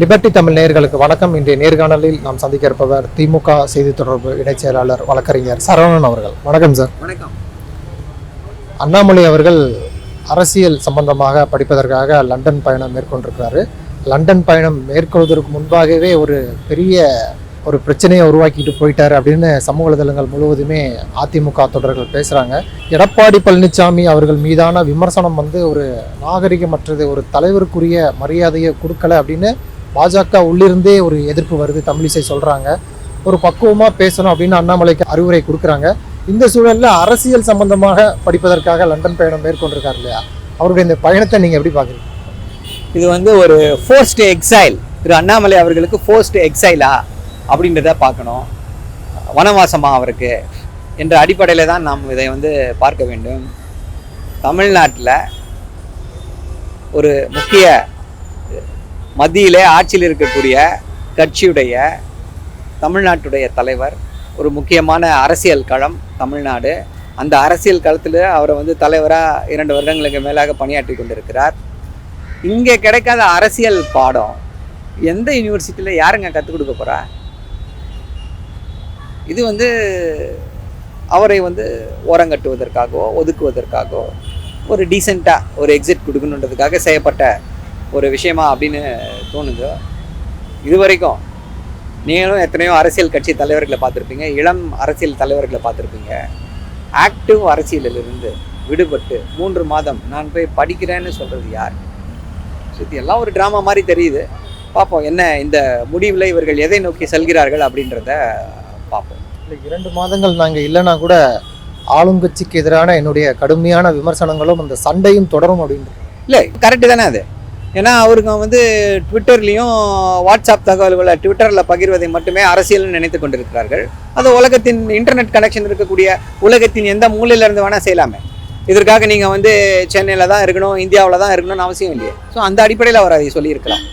Liberty Tamil நேயர்களுக்கு வணக்கம். இன்றைய நேர்காணலில் நாம் சந்திக்க இருப்பவர் திமுக செய்தி தொடர்பு இணைச் செயலாளர் வழக்கறிஞர் சரவணன் அவர்கள். வணக்கம் சார். வணக்கம். அண்ணாமலை அவர்கள் அரசியல் சம்பந்தமாக படிப்பதற்காக லண்டன் பயணம் மேற்கொண்டிருக்கிறாரு. லண்டன் பயணம் மேற்கொள்வதற்கு முன்பாகவே ஒரு பெரிய ஒரு பிரச்சனையை உருவாக்கிட்டு போயிட்டாரு அப்படின்னு சமூக வலைதளங்கள் முழுவதுமே அதிமுக தொடர்கள் பேசுகிறாங்க எடப்பாடி பழனிசாமி அவர்கள் மீதான விமர்சனம் வந்து ஒரு நாகரிகமற்றது ஒரு தலைவருக்குரிய மரியாதையை கொடுக்கல அப்படின்னு பாஜக உள்ளிருந்தே ஒரு எதிர்ப்பு வருது தமிழிசை சொல்கிறாங்க ஒரு பக்குவமாக பேசணும் அப்படின்னு அண்ணாமலைக்கு அறிவுரை கொடுக்குறாங்க. இந்த சூழலில் அரசியல் சம்பந்தமாக படிப்பதற்காக லண்டன் பயணம் மேற்கொண்டிருக்காரு இல்லையா? அவருடைய இந்த பயணத்தை நீங்கள் எப்படி பார்க்குறீங்க? இது வந்து ஒரு ஃபோர்ஸ்டு எக்ஸைல் திரு அண்ணாமலை அவர்களுக்கு ஃபோர்ஸ்டு எக்ஸைலா அப்படின்றத பார்க்கணும். வனவாசமா அவருக்கு. என்ற அடிப்படையில் தான் நாம் இதை வந்து பார்க்க வேண்டும். தமிழ்நாட்டில் ஒரு முக்கிய மத்தியிலே ஆட்சியில் இருக்கக்கூடிய கட்சியுடைய தமிழ்நாட்டுடைய தலைவர் ஒரு முக்கியமான அரசியல் களம் தமிழ்நாடு. அந்த அரசியல் களத்தில் அவரை வந்து தலைவராக இரண்டு வருடங்களுக்கு மேலாக பணியாற்றி கொண்டிருக்கிறார். இங்கே கிடைக்காத அரசியல் பாடம் எந்த யூனிவர்சிட்டியில் யாருங்க கற்றுக் கொடுக்க போகிறா இது வந்து அவரை வந்து ஓரங்கட்டுவதற்காகவோ ஒதுக்குவதற்காகவோ ஒரு டீசெண்டாக ஒரு எக்ஸிட் கொடுக்கணுன்றதுக்காக செய்யப்பட்ட ஒரு விஷயமா அப்படின்னு தோணுது இது வரைக்கும் நீங்களும் எத்தனையோ அரசியல் கட்சி தலைவர்களை பார்த்துருப்பீங்க இளம் அரசியல் தலைவர்களை பார்த்துருப்பீங்க. ஆக்டிவ் அரசியலிலிருந்து விடுபட்டு மூன்று மாதம் நான் போய் படிக்கிறேன்னு சொல்கிறது யார்? இது எல்லாம் ஒரு ட்ராமா மாதிரி தெரியுது. பார்ப்போம் என்ன இந்த முடிவில் இவர்கள் எதை நோக்கி செல்கிறார்கள் அப்படின்றத பார்ப்போம். இல்லை இரண்டு மாதங்கள் நாங்கள் இல்லைன்னா கூட ஆளுங்கட்சிக்கு எதிரான என்னுடைய கடுமையான விமர்சனங்களும் அந்த சண்டையும் தொடரும் அப்படின்றது. இல்லை கரெக்டு தானே அது? ஏன்னா அவருக்கு வந்து ட்விட்டர்லேயும் வாட்ஸ்அப் தகவல்களை ட்விட்டரில் பகிர்வதை மட்டுமே அரசியல்னு நினைத்து கொண்டிருக்கிறார்கள். அது உலகத்தின் இன்டர்நெட் கனெக்ஷன் இருக்கக்கூடிய உலகத்தின் எந்த மூலையிலேருந்து வேணால் செய்யலாமே. இதற்காக நீங்கள் வந்து சென்னையில் தான் இருக்கணும் இந்தியாவில் தான் இருக்கணும்னு அவசியம் இல்லையே. ஸோ அந்த அடிப்படையில் அவர் அதை சொல்லியிருக்கலாம்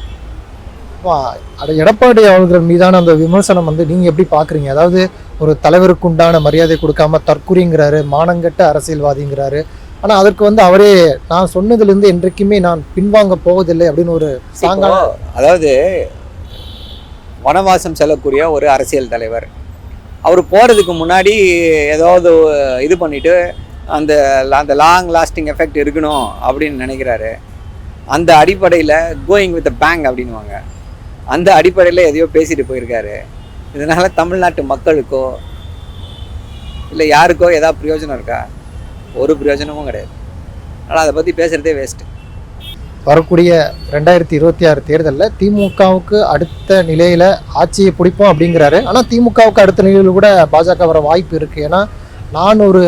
அது எடப்பாடி அவர்கள் மீதான அந்த விமர்சனம் வந்து நீங்கள் எப்படி பார்க்குறீங்க அதாவது ஒரு தலைவருக்கு உண்டான மரியாதை கொடுக்காம தற்குறிங்கிறாரு மானங்கட்ட அரசியல்வாதிங்கிறாரு ஆனால் அதற்கு வந்து அவரே நான் சொன்னதுலேருந்து என்றைக்குமே நான் பின்வாங்க போவதில்லை அப்படின்னு ஒரு சாங்கான அதாவது வனவாசம் செல்லக்கூடிய ஒரு அரசியல் தலைவர். அவர் போகிறதுக்கு முன்னாடி ஏதாவது இது பண்ணிட்டு அந்த அந்த லாங் லாஸ்டிங் எஃபெக்ட் இருக்கணும் அப்படின்னு நினைக்கிறாரு. அந்த அடிப்படையில் கோயிங் வித் பேங் அப்படின்வாங்க அந்த அடிப்படையில் எதையோ பேசிட்டு போயிருக்காரு. இதனால் தமிழ்நாட்டு மக்களுக்கோ இல்லை யாருக்கோ ஏதாவது பிரயோஜனம் இருக்கா? ஒரு பிரயோஜனமும் கிடையாது. அதனால் அதை பற்றி பேசுகிறதே வேஸ்ட்டு வரக்கூடிய ரெண்டாயிரத்தி இருபத்தி ஆறு தேர்தலில் திமுகவுக்கு அடுத்த நிலையில் ஆட்சியை பிடிப்போம் அப்படிங்கிறாரு. ஆனால் திமுகவுக்கு அடுத்த நிலையில் கூட பாஜக வர வாய்ப்பு இருக்குது ஏன்னா நான் ஒரு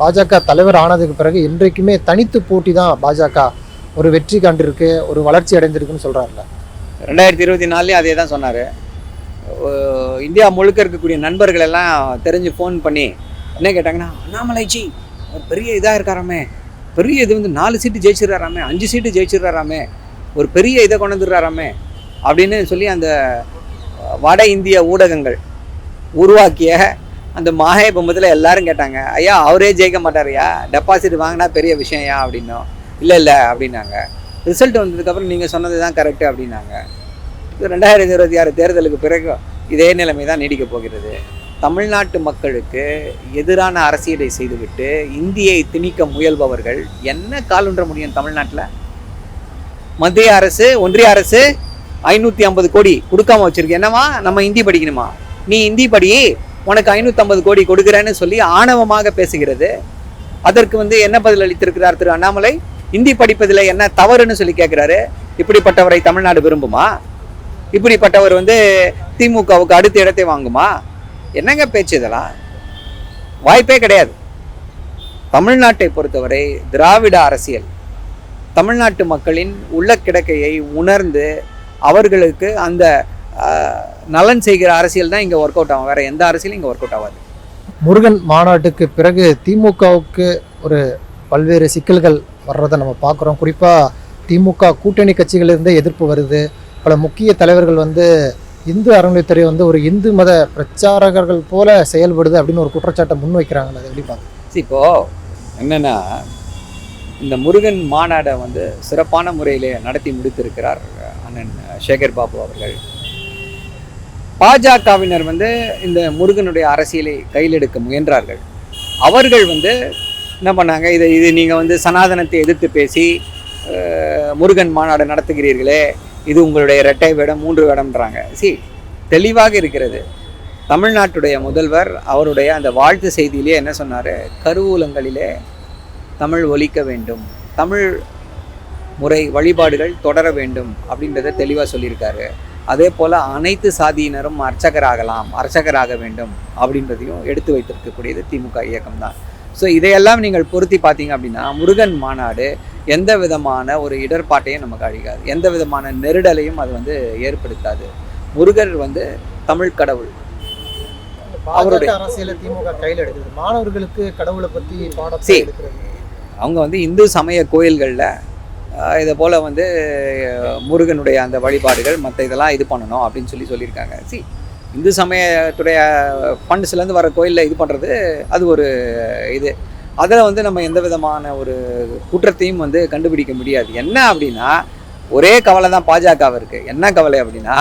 பாஜக தலைவர் ஆனதுக்கு பிறகு என்றைக்குமே தனித்து போட்டி தான் பாஜக ஒரு வெற்றி கண்டிருக்கு ஒரு வளர்ச்சி அடைந்திருக்குன்னு சொல்கிறாருல ரெண்டாயிரத்தி இருபத்தி நாலுலேயும் அதே தான் சொன்னார். இந்தியா முழுக்க இருக்கக்கூடிய நண்பர்கள் எல்லாம் தெரிஞ்சு ஃபோன் பண்ணி என்ன கேட்டாங்கன்னா அண்ணாமலைஜி பெரிய இதாக இருக்காராமே. பெரிய இது வந்து நாலு சீட்டு ஜெயிச்சிடுறாராமே அஞ்சு சீட்டு ஜெயிச்சிடுறாராமே ஒரு பெரிய இதை கொண்டு வந்துடுறாராமே அப்படின்னு சொல்லி அந்த வட இந்திய ஊடகங்கள் உருவாக்கிய அந்த மாஹே பொம்பத்தில் எல்லாரும் கேட்டாங்க. ஐயா அவரே ஜெயிக்க மாட்டாரையா டெபாசிட் வாங்கினா பெரிய விஷயம்யா அப்படின்னோம். இல்லை இல்லை அப்படின்னாங்க. ரிசல்ட் வந்ததுக்கப்புறம் நீங்கள் சொன்னது தான் கரெக்டு அப்படின்னாங்க. இது ரெண்டாயிரத்தி இருபத்தி ஆறு தேர்தலுக்கு பிறகு இதே நிலைமை தான் நீடிக்கப் போகிறது. தமிழ்நாட்டு மக்களுக்கு எதிரான அரசியலை செய்துவிட்டு இந்தியை திணிக்க முயல்பவர்கள் என்ன காலுன்ற முடியும் தமிழ்நாட்டில்? மத்திய அரசு ஒன்றிய அரசு ஐநூற்றி ஐம்பது கோடி கொடுக்காம வச்சுருக்கு. என்னவா நம்ம ஹிந்தி படிக்கணுமா? நீ ஹிந்தி படி உனக்கு ஐநூற்றம்பது கோடி கொடுக்குறேன்னு சொல்லி ஆணவமாக பேசுகிறது. அதற்கு வந்து என்ன பதில் அளித்திருக்கிறார் திரு அண்ணாமலை? ஹிந்தி படிப்பதில் என்ன தவறுன்னு சொல்லி கேட்குறாரு. இப்படிப்பட்டவரை தமிழ்நாடு விரும்புமா? இப்படிப்பட்டவர் வந்து திமுகவுக்கு அடுத்த இடத்தை வாங்குமா? என்னங்க பேச்சு இதெல்லாம்? வாய்ப்பே கிடையாது. தமிழ்நாட்டை பொறுத்தவரை திராவிட அரசியல். தமிழ்நாட்டு மக்களின் உள்ள கிடக்கையை உணர்ந்து அவர்களுக்கு அந்த நலன் செய்கிற அரசியல் தான் இங்கே ஒர்க் அவுட் ஆகும். வேறு எந்த அரசியலும் இங்கே ஒர்க் அவுட் ஆகாது. முருகன் மாநாட்டுக்கு பிறகு திமுகவுக்கு ஒரு பல்வேறு சிக்கல்கள் வர்றதை நம்ம பார்க்குறோம். குறிப்பாக திமுக கூட்டணி கட்சிகளிலிருந்தே எதிர்ப்பு வருது. பல முக்கிய தலைவர்கள் வந்து இந்து அறநிலைத்துறை வந்து ஒரு இந்து மத பிரச்சாரகர்கள் போல செயல்படுது அப்படின்னு ஒரு குற்றச்சாட்டை முன்வைக்கிறாங்க அதை எப்படி பார்க்க இப்போ என்னன்னா இந்த முருகன் மாநாடை வந்து சிறப்பான முறையில் நடத்தி முடித்திருக்கிறார் அண்ணன் சேகர் பாபு அவர்கள். பாஜகவினர் வந்து இந்த முருகனுடைய அரசியலை கையில் எடுக்க முயன்றார்கள். அவர்கள் வந்து என்ன பண்ணாங்க இதை இது நீங்கள் வந்து சனாதனத்தை எதிர்த்து பேசி அஹ், முருகன் மாநாடு நடத்துகிறீர்களே இது உங்களுடைய இரட்டை வேடம் மூன்று வேடம்ன்றாங்க. சி தெளிவாக இருக்கிறது. தமிழ்நாட்டுடைய முதல்வர் அவருடைய அந்த வாழ்த்து செய்தியிலே என்ன சொன்னார்? கருவூலங்களிலே தமிழ் ஒலிக்க வேண்டும். தமிழ் முறை வழிபாடுகள் தொடர வேண்டும் அப்படின்றத தெளிவாக சொல்லியிருக்காரு. அதே போல் அனைத்து சாதியினரும் அர்ச்சகராகலாம் அர்ச்சகராக வேண்டும் அப்படின்றதையும் எடுத்து வைத்திருக்கக்கூடியது திமுக இயக்கம் தான் ஸோ இதையெல்லாம் நீங்கள் பொருத்தி பார்த்தீங்க அப்படின்னா முருகன் மாநாடு எந்த விதமான ஒரு இடர்பாட்டையும் நமக்கு அழிக்காது. எந்த விதமான நெருடலையும் அது வந்து ஏற்படுத்தாது. முருகர் வந்து தமிழ் கடவுள். அவருடைய- அரசியலை திமுக கையில் எடுக்குது. மாணவர்களுக்கு கடவுளை சரி. எடுக்கிறது அவங்க வந்து இந்து சமய கோயில்களில் இதை போல் வந்து முருகனுடைய அந்த வழிபாடுகள் மற்ற இதெல்லாம் இது பண்ணணும் அப்படின்னு சொல்லி சொல்லியிருக்காங்க. சி. இந்து சமயத்துடைய ஃபண்ட்ஸ்லேருந்து வர கோயிலில் இது பண்ணுறது அது ஒரு இது. அதில் வந்து நம்ம எந்த விதமான ஒரு குற்றத்தையும் வந்து கண்டுபிடிக்க முடியாது. என்ன அப்படின்னா ஒரே கவலை தான் பாஜகவிற்கு என்ன கவலை அப்படின்னா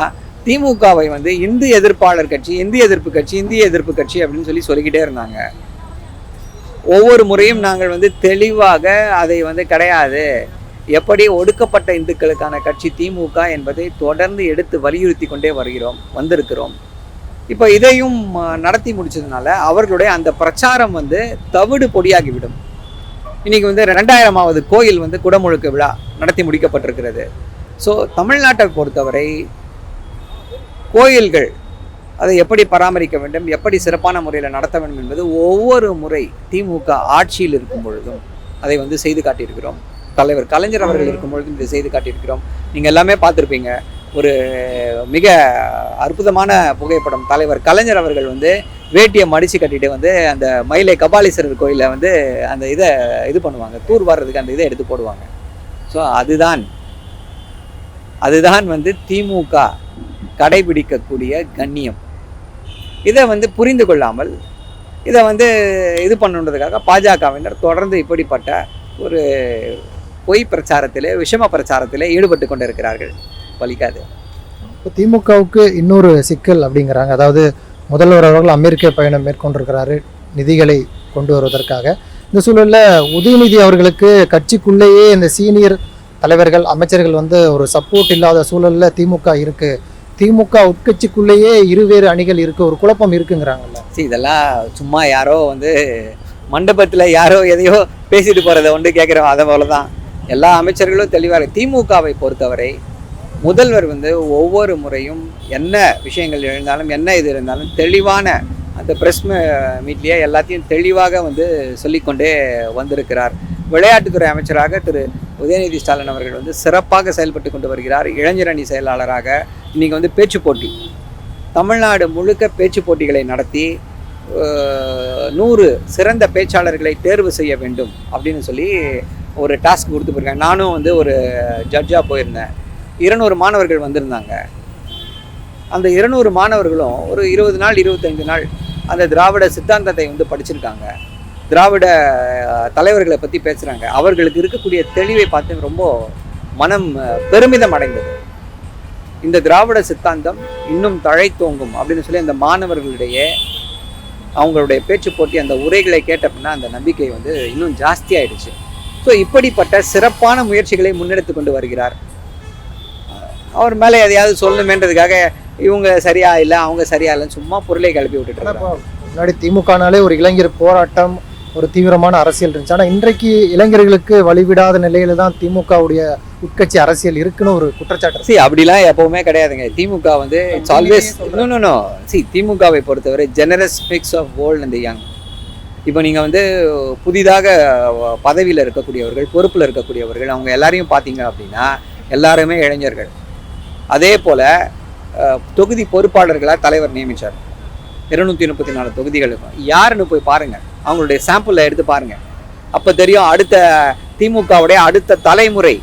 திமுகவை வந்து இந்து எதிர்ப்பாளர் கட்சி இந்திய எதிர்ப்பு கட்சி இந்திய எதிர்ப்பு கட்சி அப்படின்னு சொல்லி சொல்லிக்கிட்டே இருந்தாங்க. ஒவ்வொரு முறையும் நாங்கள் வந்து தெளிவாக அதை வந்து கிடையாது. எப்படி ஒடுக்கப்பட்ட இந்துக்களுக்கான கட்சி திமுக என்பதை தொடர்ந்து எடுத்து வலியுறுத்தி கொண்டே வருகிறோம் வந்திருக்கிறோம். இப்போ இதையும் நடத்தி முடிச்சதுனால அவர்களுடைய அந்த பிரச்சாரம் வந்து தவிடு பொடியாகிவிடும். இன்னைக்கு வந்து ரெண்டாயிரமாவது கோயில் வந்து குடமுழுக்கு விழா நடத்தி முடிக்கப்பட்டிருக்கிறது. ஸோ தமிழ்நாட்டை பொறுத்தவரை கோயில்கள் அதை எப்படி பராமரிக்க வேண்டும் எப்படி சிறப்பான முறையில் நடத்த வேண்டும் என்பது ஒவ்வொரு முறை திமுக ஆட்சியில் இருக்கும் பொழுதும் அதை வந்து செய்து காட்டியிருக்கிறோம். தலைவர் கலைஞர் அவர்கள் இருக்கும் பொழுதும் இதை செய்து காட்டியிருக்கிறோம். நீங்கள் எல்லாமே பார்த்துருப்பீங்க. ஒரு மிக அற்புதமான புகைப்படம். தலைவர் கலைஞர் அவர்கள் வந்து வேட்டியை மடித்து கட்டிட்டு வந்து அந்த மயிலை கபாலீஸ்வரர் கோயிலில் வந்து அந்த இதை இது பண்ணுவாங்க. தூர் வர்றதுக்கு அந்த இதை எடுத்து போடுவாங்க. ஸோ அதுதான். அதுதான் வந்து திமுக கடைபிடிக்கக்கூடிய கண்ணியம். இதை வந்து புரிந்து கொள்ளாமல் இதை வந்து இது பண்ணுன்றதுக்காக பாஜகவினர் தொடர்ந்து இப்படிப்பட்ட ஒரு பொய் பிரச்சாரத்திலே விஷம பிரச்சாரத்திலே ஈடுபட்டு கொண்டிருக்கிறார்கள். பலிக்காது இப்போ திமுகவுக்கு இன்னொரு சிக்கல் அப்படிங்கிறாங்க. அதாவது முதல்வர் அவர்கள் அமெரிக்க பயணம் மேற்கொண்டிருக்கிறாரு நிதிகளை கொண்டு வருவதற்காக. இந்த சூழல்ல உதயநிதி அவர்களுக்கு கட்சிக்குள்ளேயே இந்த சீனியர் தலைவர்கள் அமைச்சர்கள் வந்து ஒரு சப்போர்ட் இல்லாத சூழல்ல திமுக இருக்கு. திமுக உட்கட்சிக்குள்ளேயே இருவேறு அணிகள் இருக்கு ஒரு குழப்பம் இருக்குங்கிறாங்கல்ல. சரி இதெல்லாம் சும்மா யாரோ வந்து மண்டபத்தில் யாரோ எதையோ பேசிட்டு போகிறத ஒன்று கேட்குறோம் அதை போல தான் எல்லா அமைச்சர்களும் தெளிவாக திமுகவை பொறுத்தவரை முதல்வர் வந்து ஒவ்வொரு முறையும் என்ன விஷயங்கள் இருந்தாலும் என்ன இது இருந்தாலும் தெளிவான அந்த ப்ரெஸ் மீட்லேயே எல்லாத்தையும் தெளிவாக வந்து சொல்லிக்கொண்டே வந்திருக்கிறார். விளையாட்டுத்துறை அமைச்சராக திரு உதயநிதி ஸ்டாலின் அவர்கள் வந்து சிறப்பாக செயல்பட்டு கொண்டு வருகிறார். இளைஞரணி செயலாளராக இன்றைக்கி வந்து பேச்சு போட்டி. தமிழ்நாடு முழுக்க பேச்சு போட்டிகளை நடத்தி நூறு சிறந்த பேச்சாளர்களை தேர்வு செய்ய வேண்டும் அப்படின்னு சொல்லி ஒரு டாஸ்க் கொடுத்து போயிருக்காங்க. நானும் வந்து ஒரு ஜட்ஜாக போயிருந்தேன். இருநூறு மாணவர்கள் வந்திருந்தாங்க. அந்த இருநூறு மாணவர்களும் ஒரு இருபது நாள் இருபத்தஞ்சு நாள் அந்த திராவிட சித்தாந்தத்தை வந்து படிச்சிருக்காங்க. திராவிட தலைவர்களை பற்றி பேசுகிறாங்க அவர்களுக்கு இருக்கக்கூடிய தெளிவை பார்த்து ரொம்ப மனம் பெருமிதம் அடைந்தது. இந்த திராவிட சித்தாந்தம் இன்னும் தழைத்தோங்கும் அப்படின்னு சொல்லி அந்த மாணவர்களிடையே அவங்களுடைய பேச்சு போட்டி அந்த உரைகளை கேட்டப்படின்னா அந்த நம்பிக்கை வந்து இன்னும் ஜாஸ்தியாயிடுச்சு ஸோ இப்படிப்பட்ட சிறப்பான முயற்சிகளை முன்னெடுத்து கொண்டு வருகிறார் அவர் மேலே எதையாவது சொல்லணுமேன்றதுக்காக இவங்க சரியா இல்லை அவங்க சரியா இல்லைன்னு சும்மா பொருளை கிளப்பி விட்டுட்டு முன்னாடி திமுகனாலே ஒரு இளைஞர் போராட்டம் ஒரு தீவிரமான அரசியல் இருந்துச்சு. ஆனால் இன்றைக்கு இளைஞர்களுக்கு வழிவிடாத நிலையில தான் திமுகவுடைய உட்கட்சி அரசியல் இருக்குன்னு ஒரு குற்றச்சாட்டு. சி அப்படிலாம் எப்பவுமே கிடையாதுங்க. திமுக வந்து இட்ஸ் ஆல்வேஸ் நோ சி திமுகவை பொறுத்தவரை generous mix of old and young இப்போ நீங்கள் வந்து புதிதாக பதவியில் இருக்கக்கூடியவர்கள் பொறுப்பில் இருக்கக்கூடியவர்கள் அவங்க எல்லாரையும் பார்த்தீங்க அப்படின்னா எல்லாருமே இளைஞர்கள். அதே போல் தொகுதி பொறுப்பாளர்களாக தலைவர் நியமித்தார் இருநூற்றி முப்பத்தி நாலு தொகுதிகளுக்கும் யாருன்னு போய் பாருங்கள் அவங்களுடைய சாம்பிளை எடுத்து பாருங்கள் அப்போ தெரியும் அடுத்த திமுகவுடைய அடுத்த தலைமுறை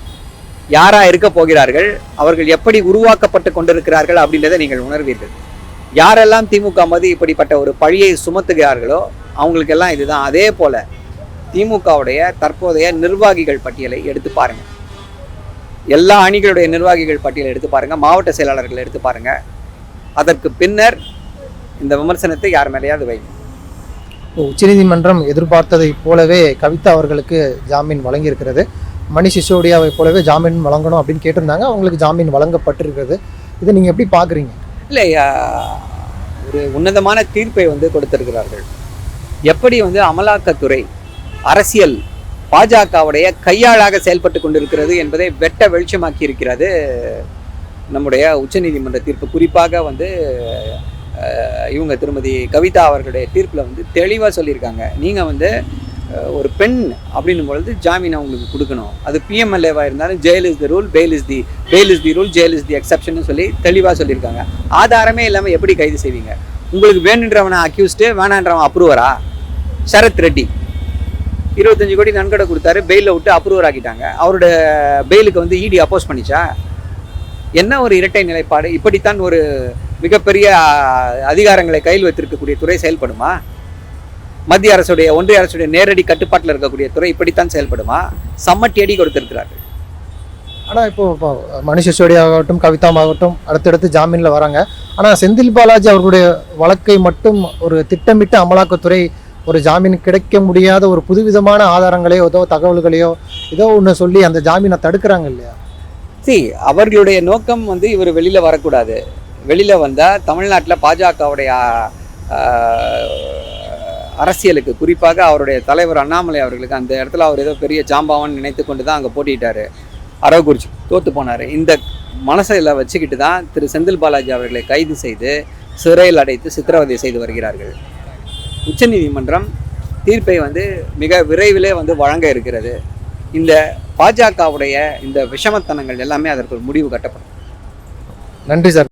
யாராக இருக்க போகிறார்கள் அவர்கள் எப்படி உருவாக்கப்பட்டு கொண்டிருக்கிறார்கள் அப்படின்றத நீங்கள் உணர்வீர்கள். யாரெல்லாம் திமுக மது இப்படிப்பட்ட ஒரு பழியை சுமத்துகிறார்களோ அவங்களுக்கெல்லாம் இதுதான். அதே போல் திமுகவுடைய தற்போதைய நிர்வாகிகள் பட்டியலை எடுத்து பாருங்கள் எல்லா அணிகளுடைய நிர்வாகிகள் பட்டியலை எடுத்து பாருங்க மாவட்ட செயலாளர்களை எடுத்து பாருங்க. அதற்கு பின்னர் இந்த விமர்சனத்தை யார் மேலேயாவது வைங்க உச்சநீதிமன்றம் எதிர்பார்த்ததை போலவே கவிதா அவர்களுக்கு ஜாமீன் வழங்கியிருக்கிறது. மணிஷ் சிசோடியாவை போலவே ஜாமீன் வழங்கணும் அப்படின்னு கேட்டிருந்தாங்க. அவங்களுக்கு ஜாமீன் வழங்கப்பட்டிருக்கிறது. இதை நீங்கள் எப்படி பார்க்குறீங்க இல்லை ஒரு உன்னதமான தீர்ப்பை வந்து கொடுத்திருக்கிறார்கள். எப்படி வந்து அமலாக்கத்துறை அரசியல் பாஜகவுடைய கையாளாக செயல்பட்டு கொண்டிருக்கிறது என்பதை வெட்ட வெளிச்சமாக்கி இருக்கிறது நம்முடைய உச்சநீதிமன்ற தீர்ப்பு. குறிப்பாக வந்து இவங்க திருமதி கவிதா அவர்களுடைய தீர்ப்பில் வந்து தெளிவாக சொல்லியிருக்காங்க. நீங்கள் வந்து ஒரு பெண் அப்படின்னும் பொழுது ஜாமீன் அவங்களுக்கு கொடுக்கணும். அது பிஎம்எல்ஏவாக இருந்தாலும் jail is the rule bail is the bail is the rule jail is the exception சொல்லி தெளிவாக சொல்லியிருக்காங்க. ஆதாரமே இல்லாமல் எப்படி கைது செய்வீங்க? உங்களுக்கு வேணுன்றவனை அக்யூஸ்டு வேணான்றவன் அப்ரூவரா சரத் ரெட்டி. இருபத்தஞ்சு கோடி நன்கொடை கொடுத்தாரு. பெயிலில் விட்டு அப்ரூவர் ஆக்கிட்டாங்க. அவரோட பெயிலுக்கு வந்து இடி அப்போஸ் பண்ணிச்சா? என்ன ஒரு இரட்டை நிலைப்பாடு? இப்படித்தான் ஒரு மிகப்பெரிய அதிகாரங்களை கையில் வைத்திருக்கக்கூடிய துறை செயல்படுமா? மத்திய அரசுடைய ஒன்றிய அரசுடைய நேரடி கட்டுப்பாட்டில் இருக்கக்கூடிய துறை இப்படித்தான் செயல்படுமா? சம்மட்டி அடி கொடுத்திருக்கிறார்கள். ஆனால் இப்போ இப்போ ஆகட்டும் கவிதாமாகட்டும் அடுத்தடுத்து ஜாமீனில் வராங்க. ஆனால் செந்தில் பாலாஜி அவர்களுடைய வழக்கை மட்டும் ஒரு திட்டமிட்ட அமலாக்கத்துறை ஒரு ஜாமீன் கிடைக்க முடியாத ஒரு புதுவிதமான ஆதாரங்களையோ ஏதோ தகவல்களையோ ஏதோ ஒன்று சொல்லி அந்த ஜாமீனை தடுக்கிறாங்க இல்லையா? சி அவர்களுடைய நோக்கம் வந்து இவர் வெளியில் வரக்கூடாது. வெளியில் வந்தால் தமிழ்நாட்டில் பாஜகவுடைய அரசியலுக்கு குறிப்பாக அவருடைய தலைவர் அண்ணாமலை அவர்களுக்கு அந்த இடத்துல அவர் ஏதோ பெரிய ஜாம்பாவன் நினைத்து கொண்டு தான் அங்கே போட்டிட்டாரு அரவக்குறிச்சி தோற்று போனார். இந்த மனசில் வச்சுக்கிட்டு தான் திரு செந்தில் பாலாஜி அவர்களை கைது செய்து சிறையில் அடைத்து சித்திரவதை செய்து வருகிறார்கள். உச்சநீதிமன்றம் தீர்ப்பை வந்து மிக விரைவிலே வந்து வழங்க இருக்கிறது. இந்த பாஜகவுடைய இந்த விஷமத்தனங்கள் எல்லாமே அதற்கு ஒரு முடிவு கட்டப்படும். நன்றி சார்.